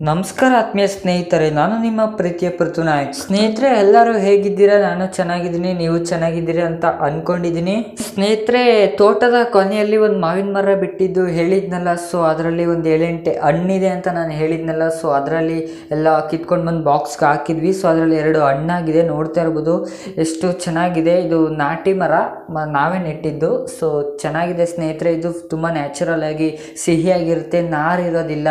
ನಮಸ್ಕಾರ ಆತ್ಮೀಯ ಸ್ನೇಹಿತರೆ, ನಾನು ನಿಮ್ಮ ಪ್ರೀತಿಯ ಪೃಥ್ವಿನಾಯಕ್ ಸ್ನೇಹಿತರೆ, ಎಲ್ಲರೂ ಹೇಗಿದ್ದೀರಾ? ನಾನು ಚೆನ್ನಾಗಿದ್ದೀನಿ, ನೀವು ಚೆನ್ನಾಗಿದ್ದೀರಿ ಅಂತ ಅನ್ಕೊಂಡಿದ್ದೀನಿ. ಸ್ನೇಹಿತರೆ, ತೋಟದ ಕೊನೆಯಲ್ಲಿ ಒಂದು ಮಾವಿನ ಮರ ಬಿಟ್ಟಿದ್ದು ಹೇಳಿದ್ನಲ್ಲ ಸೊ ಅದರಲ್ಲಿ ಒಂದು ಏಳೆಂಟು ಹಣ್ಣಿದೆ ಅಂತ ನಾನು ಹೇಳಿದ್ನಲ್ಲ ಸೊ ಅದರಲ್ಲಿ ಎಲ್ಲ ಕಿತ್ಕೊಂಡು ಬಂದು ಬಾಕ್ಸ್ಗೆ ಹಾಕಿದ್ವಿ ಸೊ ಅದರಲ್ಲಿ ಎರಡು ಹಣ್ಣಾಗಿದೆ, ನೋಡ್ತಾ ಇರ್ಬೋದು. ಎಷ್ಟು ಚೆನ್ನಾಗಿದೆ, ಇದು ನಾಟಿ ಮರ ನಾವೇ ನೆಟ್ಟಿದ್ದು ಸೊ ಚೆನ್ನಾಗಿದೆ ಸ್ನೇಹಿತರೆ, ಇದು ತುಂಬ ನ್ಯಾಚುರಲ್ ಆಗಿ ಸಿಹಿಯಾಗಿರುತ್ತೆ ನಾರು ಇರೋದಿಲ್ಲ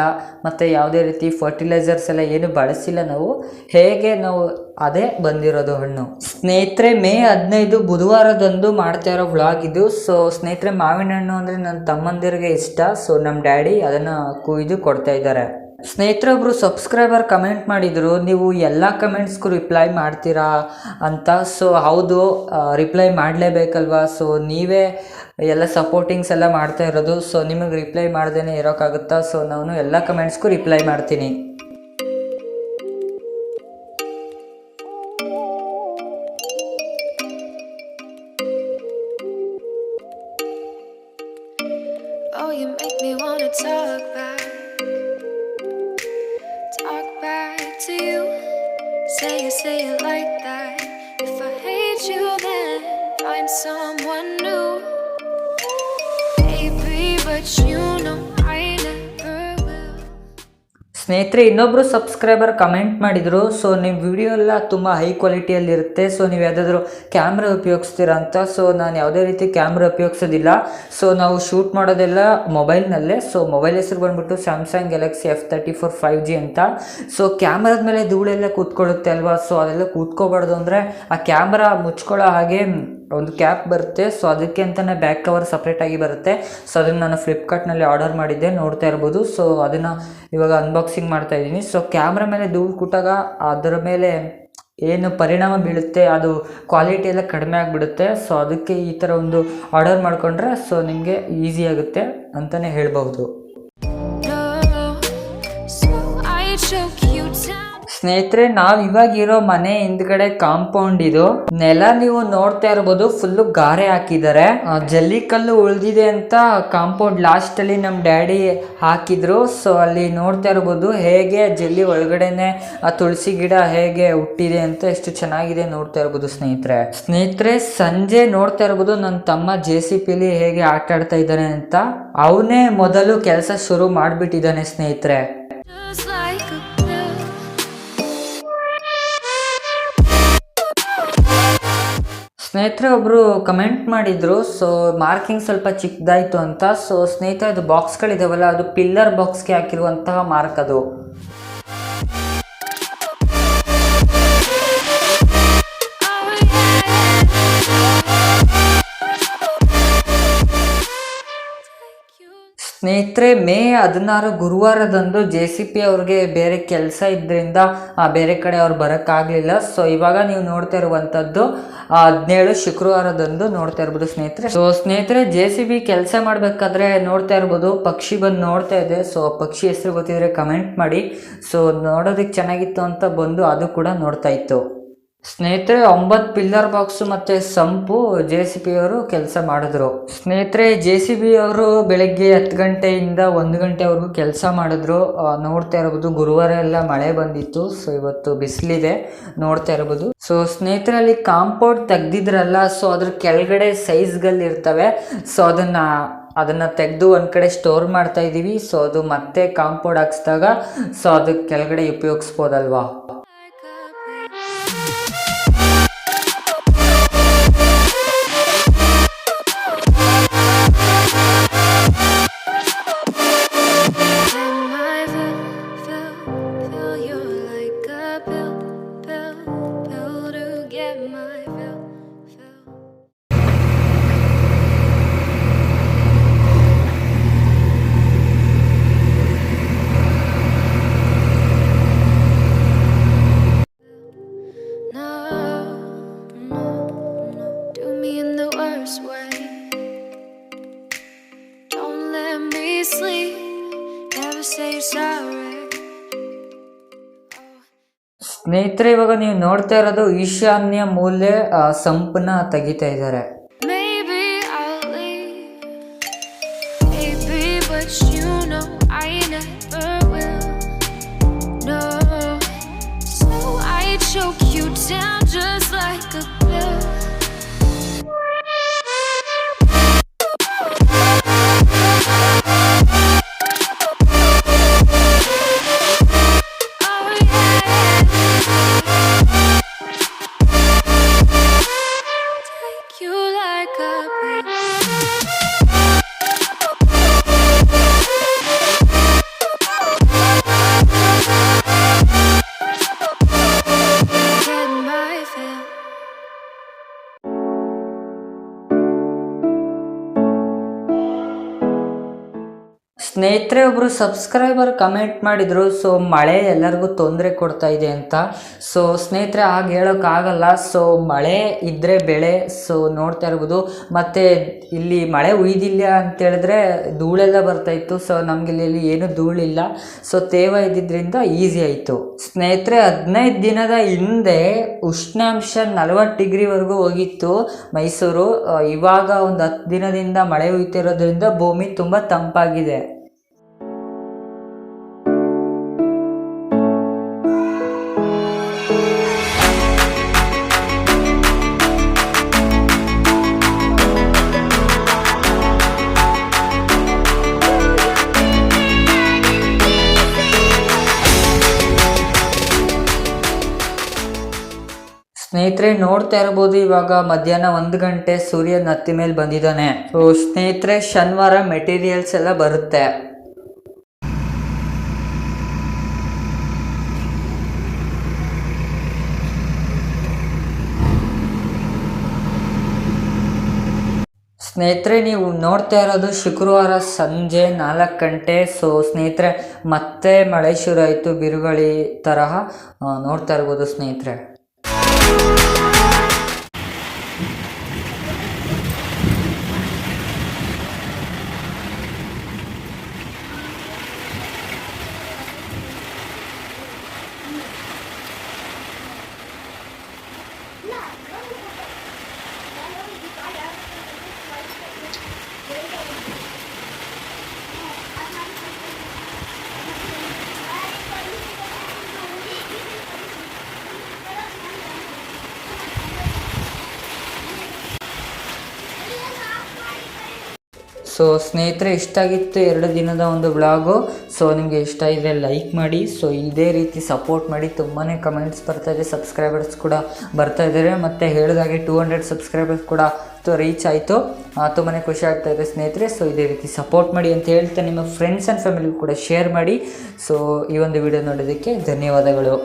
ಮತ್ತು ಯಾವುದೇ ರೀತಿ ಫರ್ಟಿಲೈಸರ್ಸ್ ಎಲ್ಲ ಏನು ಬಳಸಿಲ್ಲ ನಾವು. ಹೇಗೆ ನಾವು ಅದೇ ಬಂದಿರೋದು ಹಣ್ಣು. ಸ್ನೇಹಿತರೆ, ಮೇ ಹದಿನೈದು ಬುಧವಾರದಂದು ಮಾಡ್ತಾ ಇರೋ ವ್ಲಾಗ್ ಇದು. ಸೊ ಸ್ನೇಹಿತರೆ ಮಾವಿನ ಹಣ್ಣು ಅಂದರೆ ನನ್ನ ತಮ್ಮಂದಿರಿಗೆ ಇಷ್ಟ. ಸೊ ನಮ್ಮ ಡ್ಯಾಡಿ ಅದನ್ನು ಕುಯ್ದು ಕೊಡ್ತಾ ಇದ್ದಾರೆ. ಸ್ನೇಹಿತರೊಬ್ಬರು ಸಬ್ಸ್ಕ್ರೈಬರ್ ಕಮೆಂಟ್ ಮಾಡಿದರು, ನೀವು ಎಲ್ಲ ಕಮೆಂಟ್ಸ್ಗೂ ರಿಪ್ಲೈ ಮಾಡ್ತೀರಾ? ಅಂತ. ಸೊ ಹೌದು ರಿಪ್ಲೈ ಮಾಡಲೇಬೇಕಲ್ವಾ? ಸೊ ನೀವೇ ಎಲ್ಲ ಸಪೋರ್ಟಿಂಗ್ಸ್ ಎಲ್ಲ ಮಾಡ್ತಾ ಇರೋದು. ಸೊ ನಿಮಗೆ ರಿಪ್ಲೈ ಮಾಡ್ದೇ ಇರೋಕ್ಕಾಗುತ್ತಾ ಸೊ ನಾನು ಎಲ್ಲ ಕಮೆಂಟ್ಸ್ಗೂ ರಿಪ್ಲೈ ಮಾಡ್ತೀನಿ. To you. Say it, say it like that. If I hate you, then find someone new. Baby, but you ಸ್ನೇಹಿತರೆ ಇನ್ನೊಬ್ಬರು ಸಬ್ಸ್ಕ್ರೈಬರ್ ಕಮೆಂಟ್ ಮಾಡಿದರು ಸೊ ನಿಮ್ಮ ವಿಡಿಯೋ ಎಲ್ಲ ತುಂಬ ಹೈ ಕ್ವಾಲಿಟಿಯಲ್ಲಿರುತ್ತೆ ಸೊ ನೀವು ಯಾವುದಾದ್ರೂ ಕ್ಯಾಮ್ರಾ ಉಪಯೋಗಿಸ್ತೀರಾ ಅಂತ ಸೊ ನಾನು ಯಾವುದೇ ರೀತಿ ಕ್ಯಾಮ್ರಾ ಉಪಯೋಗಿಸೋದಿಲ್ಲ ಸೊ ನಾವು ಶೂಟ್ ಮಾಡೋದೆಲ್ಲ ಮೊಬೈಲ್ನಲ್ಲೇ ಸೊ ಮೊಬೈಲ್ ಹೆಸರು ಬಂದ್ಬಿಟ್ಟು Samsung Galaxy F thirty four five G ಅಂತ ಸೊ ಕ್ಯಾಮ್ರಾದ ಮೇಲೆ ಧೂಳೆಲ್ಲ ಕೂತ್ಕೊಳ್ಳುತ್ತೆ ಅಲ್ವಾ ಸೊ ಅದೆಲ್ಲ ಕೂತ್ಕೋಬಾರ್ದು ಅಂದರೆ ಆ ಕ್ಯಾಮ್ರಾ ಮುಚ್ಕೊಳ್ಳೋ ಹಾಗೆ ಒಂದು ಕ್ಯಾಪ್ ಬರುತ್ತೆ. ಸೊ ಅದಕ್ಕೆ ಅಂತಲೇ ಬ್ಯಾಕ್ ಕವರ್ ಸಪ್ರೇಟಾಗಿ ಬರುತ್ತೆ. ಸೊ ಅದನ್ನು ನಾನು ಫ್ಲಿಪ್ಕಾರ್ಟ್ನಲ್ಲಿ ಆರ್ಡರ್ ಮಾಡಿದ್ದೆ. ನೋಡ್ತಾ ಇರ್ಬೋದು. ಸೊ ಅದನ್ನು ಇವಾಗ ಅನ್ಬಾಕ್ಸಿಂಗ್ ಮಾಡ್ತಾ ಇದ್ದೀನಿ. ಸೊ ಕ್ಯಾಮ್ರಾ ಮೇಲೆ ಧೂಳು ಕೊಟ್ಟಾಗ ಅದರ ಮೇಲೆ ಏನು ಪರಿಣಾಮ ಬೀಳುತ್ತೆ, ಅದು ಕ್ವಾಲಿಟಿ ಎಲ್ಲ ಕಡಿಮೆ ಆಗಿಬಿಡುತ್ತೆ. ಸೊ ಅದಕ್ಕೆ ಈ ಥರ ಒಂದು ಆರ್ಡರ್ ಮಾಡಿಕೊಂಡ್ರೆ ಸೊ ನಿಮಗೆ ಈಸಿ ಆಗುತ್ತೆ ಅಂತಲೇ ಹೇಳ್ಬೋದು ಸ್ನೇಹಿತರೆ, ನಾವ್ ಇವಾಗ ಇರೋ ಮನೆ ಹಿಂದ್ಗಡೆ ಕಾಂಪೌಂಡ್ ಇದು. ನೆಲ ನೀವು ನೋಡ್ತಾ ಇರ್ಬೋದು ಫುಲ್ಲು ಗಾರೆ ಹಾಕಿದ್ದಾರೆ ಜಲ್ಲಿಕಲ್ಲು ಉಳ್ದಿದೆ ಅಂತ ಕಾಂಪೌಂಡ್ ಲಾಸ್ಟ್ ಅಲ್ಲಿ ನಮ್ ಡ್ಯಾಡಿ ಹಾಕಿದ್ರು. ಸೊ ಅಲ್ಲಿ ನೋಡ್ತಾ ಇರ್ಬೋದು, ಹೇಗೆ ಜಲ್ಲಿ ಒಳಗಡೆನೆ ಆ ತುಳಸಿ ಗಿಡ ಹೇಗೆ ಹುಟ್ಟಿದೆ ಅಂತ ಎಷ್ಟು ಚೆನ್ನಾಗಿದೆ ನೋಡ್ತಾ ಇರ್ಬೋದು ಸ್ನೇಹಿತರೆ. ಸ್ನೇಹಿತರೆ, ಸಂಜೆ ನೋಡ್ತಾ ಇರ್ಬೋದು ನನ್ನ ತಮ್ಮ ಜೆ ಸಿ ಪಿಲಿ ಹೇಗೆ ಆಟ ಆಡ್ತಾ ಇದ್ದಾನೆ ಅಂತ. ಅವನೇ ಮೊದಲು ಕೆಲಸ ಶುರು ಮಾಡಿಬಿಟ್ಟಿದ್ದಾನೆ ಸ್ನೇಹಿತರೆ. ಸ್ನೇಹಿತರೆ ಒಬ್ಬರು ಕಮೆಂಟ್ ಮಾಡಿದರು ಸೊ ಮಾರ್ಕಿಂಗ್ ಸ್ವಲ್ಪ ಚಿಕ್ಕದಾಯಿತು ಅಂತ. ಸೊ ಸ್ನೇಹಿತರೆ, ಅದು ಬಾಕ್ಸ್ಗಳಿದಾವಲ್ಲ ಅದು ಪಿಲ್ಲರ್ ಬಾಕ್ಸ್ಗೆ ಹಾಕಿರುವಂತಹ ಮಾರ್ಕ್ ಅದು. ಸ್ನೇಹಿತರೆ, ಮೇ ಹದಿನಾರು ಗುರುವಾರದಂದು ಜೆ ಸಿ ಪಿ ಅವ್ರಿಗೆ ಬೇರೆ ಕೆಲಸ ಇದ್ದರಿಂದ ಬೇರೆ ಕಡೆ ಅವ್ರು ಬರೋಕ್ಕಾಗಲಿಲ್ಲ. ಸೊ ಇವಾಗ ನೀವು ನೋಡ್ತಾ ಇರುವಂಥದ್ದು ಹದಿನೇಳು ಶುಕ್ರವಾರದಂದು ನೋಡ್ತಾ ಇರ್ಬೋದು ಸ್ನೇಹಿತರೆ. ಸೊ ಸ್ನೇಹಿತರೆ ಜೆ ಸಿ ಬಿ ಕೆಲಸ ಮಾಡಬೇಕಾದ್ರೆ ನೋಡ್ತಾ ಇರ್ಬೋದು. ಪಕ್ಷಿ ಬಂದು ನೋಡ್ತಾ ಇದೆ. ಸೊ ಪಕ್ಷಿ ಹೆಸರು ಗೊತ್ತಿದ್ರೆ ಕಮೆಂಟ್ ಮಾಡಿ. ಸೊ ನೋಡೋದಕ್ಕೆ ಚೆನ್ನಾಗಿತ್ತು ಅಂತ ಬಂದು ಅದು ಕೂಡ ನೋಡ್ತಾ ಇತ್ತು. ಸ್ನೇಹಿತರೆ, ಒಂಬತ್ತು ಪಿಲ್ಲರ್ ಬಾಕ್ಸ್ ಮತ್ತೆ ಸಂಪು ಜೆ ಸಿ ಬಿ ಅವರು ಕೆಲಸ ಮಾಡಿದ್ರು. ಸ್ನೇಹಿತರೆ ಜೆ ಸಿ ಬಿ ಅವರು ಬೆಳಗ್ಗೆ ಹತ್ತು ಗಂಟೆಯಿಂದ ಒಂದು ಗಂಟೆವರೆಗೂ ಕೆಲಸ ಮಾಡಿದ್ರು. ನೋಡ್ತಾ ಇರ್ಬೋದು ಗುರುವಾರ ಎಲ್ಲ ಮಳೆ ಬಂದಿತ್ತು. ಸೊ ಇವತ್ತು ಬಿಸಿಲಿದೆ. ನೋಡ್ತಾ ಇರ್ಬೋದು ಸೊ ಸ್ನೇಹಿತರೆ, ಅಲ್ಲಿ ಕಾಂಪೌಂಡ್ ತೆಗ್ದಿದ್ರಲ್ಲ ಸೊ ಅದ್ರ ಕೆಳಗಡೆ ಸೈಜ್ಗಳು ಇರ್ತವೆ. ಸೊ ಅದನ್ನ ಅದನ್ನ ತೆಗೆದು ಒಂದು ಕಡೆ ಸ್ಟೋರ್ ಮಾಡ್ತಾ ಇದ್ದೀವಿ ಸೊ ಅದು ಮತ್ತೆ ಕಾಂಪೌಂಡ್ ಹಾಕ್ಸಿದಾಗ ಸೊ ಅದಕ್ಕೆ ಕೆಳಗಡೆ ಉಪಯೋಗಿಸ್ಬೋದಲ್ವಾ? ಸ್ನೇಹಿತರೆ ಇವಾಗ ನೀವು ನೋಡ್ತಾ ಇರೋದು ಈಶಾನ್ಯ ಮೂಲೆ ಸಂಪನ್ನ ತೆಗಿತಾ ಇದ್ದಾರೆ. You like a prayer. ಸ್ನೇಹಿತರೆ ಒಬ್ಬರು ಸಬ್ಸ್ಕ್ರೈಬರ್ ಕಮೆಂಟ್ ಮಾಡಿದರು ಸೊ ಮಳೆ ಎಲ್ಲರಿಗೂ ತೊಂದರೆ ಕೊಡ್ತಾ ಇದೆ ಅಂತ. ಸೊ ಸ್ನೇಹಿತರೆ, ಹಾಗೆ ಹೇಳೋಕ್ಕಾಗಲ್ಲ ಸೊ ಮಳೆ ಇದ್ದರೆ ಬೆಳೆ. ಸೊ ನೋಡ್ತಾ ಇರ್ಬೋದು. ಮತ್ತು ಇಲ್ಲಿ ಮಳೆ ಉಯ್ದಿಲ್ಲ ಅಂತೇಳಿದ್ರೆ ಧೂಳೆಲ್ಲ ಬರ್ತಾಯಿತ್ತು ಸೊ ನಮಗೆ ಇಲ್ಲಿ ಏನು ಧೂಳಿಲ್ಲ. ಸೊ ತೇವ ಇದ್ದಿದ್ದರಿಂದ ಈಸಿ ಆಯಿತು. ಸ್ನೇಹಿತರೆ, ಹದಿನೈದು ದಿನದ ಹಿಂದೆ ಉಷ್ಣಾಂಶ ನಲವತ್ತು ಡಿಗ್ರಿವರೆಗೂ ಹೋಗಿತ್ತು ಮೈಸೂರು. ಇವಾಗ ಒಂದು ಹತ್ತು ದಿನದಿಂದ ಮಳೆ ಉಯ್ತಿರೋದ್ರಿಂದ ಭೂಮಿ ತುಂಬ ತಂಪಾಗಿದೆ. ಸ್ನೇಹಿತರೆ, ನೋಡ್ತಾ ಇರ್ಬೋದು, ಇವಾಗ ಮಧ್ಯಾಹ್ನ ಒಂದು ಗಂಟೆ ಸೂರ್ಯ ನತ್ತಿ ಮೇಲೆ ಬಂದಿದ್ದಾನೆ. ಸೊ ಸ್ನೇಹಿತರೆ, ಶನಿವಾರ ಮೆಟೀರಿಯಲ್ಸ್ ಎಲ್ಲ ಬರುತ್ತೆ. ಸ್ನೇಹಿತರೆ, ನೀವು ನೋಡ್ತಾ ಇರೋದು ಶುಕ್ರವಾರ ಸಂಜೆ ನಾಲ್ಕು ಗಂಟೆ. ಸೊ ಸ್ನೇಹಿತರೆ, ಮತ್ತೆ ಮಳೆ ಶುರು ಆಯಿತು, ಬಿರುಗಾಳಿ ತರಹ. ನೋಡ್ತಾ ಇರ್ಬೋದು, ಸ್ನೇಹಿತರೆ. you. ಸೊ ಸ್ನೇಹಿತರೆ ಇಷ್ಟ ಆಗಿತ್ತು ಎರಡು ದಿನದ ಒಂದು ಬ್ಲಾಗು ಸೊ ನಿಮಗೆ ಇಷ್ಟ ಇದ್ದರೆ ಲೈಕ್ ಮಾಡಿ. ಸೊ ಇದೇ ರೀತಿ ಸಪೋರ್ಟ್ ಮಾಡಿ. ತುಂಬಾ ಕಮೆಂಟ್ಸ್ ಬರ್ತಾ ಇದೆ. ಸಬ್ಸ್ಕ್ರೈಬರ್ಸ್ ಕೂಡ ಬರ್ತಾ ಇದ್ದಾರೆ ಮತ್ತು ಹೇಳಿದಾಗೆ ಟೂ ಹಂಡ್ರೆಡ್ ಸಬ್ಸ್ಕ್ರೈಬರ್ಸ್ ಕೂಡ ರೀಚ್ ಆಯಿತು. ತುಂಬಾ ಖುಷಿ ಆಗ್ತಾ ಇದೆ ಸ್ನೇಹಿತರೆ. ಸೊ ಇದೇ ರೀತಿ ಸಪೋರ್ಟ್ ಮಾಡಿ ಅಂತ ಹೇಳ್ತಾ ನಿಮ್ಮ ಫ್ರೆಂಡ್ಸ್ ಆ್ಯಂಡ್ ಫ್ಯಾಮಿಲಿಗೂ ಕೂಡ ಶೇರ್ ಮಾಡಿ. ಸೊ ಈ ಒಂದು ವಿಡಿಯೋ ನೋಡೋದಕ್ಕೆ ಧನ್ಯವಾದಗಳು.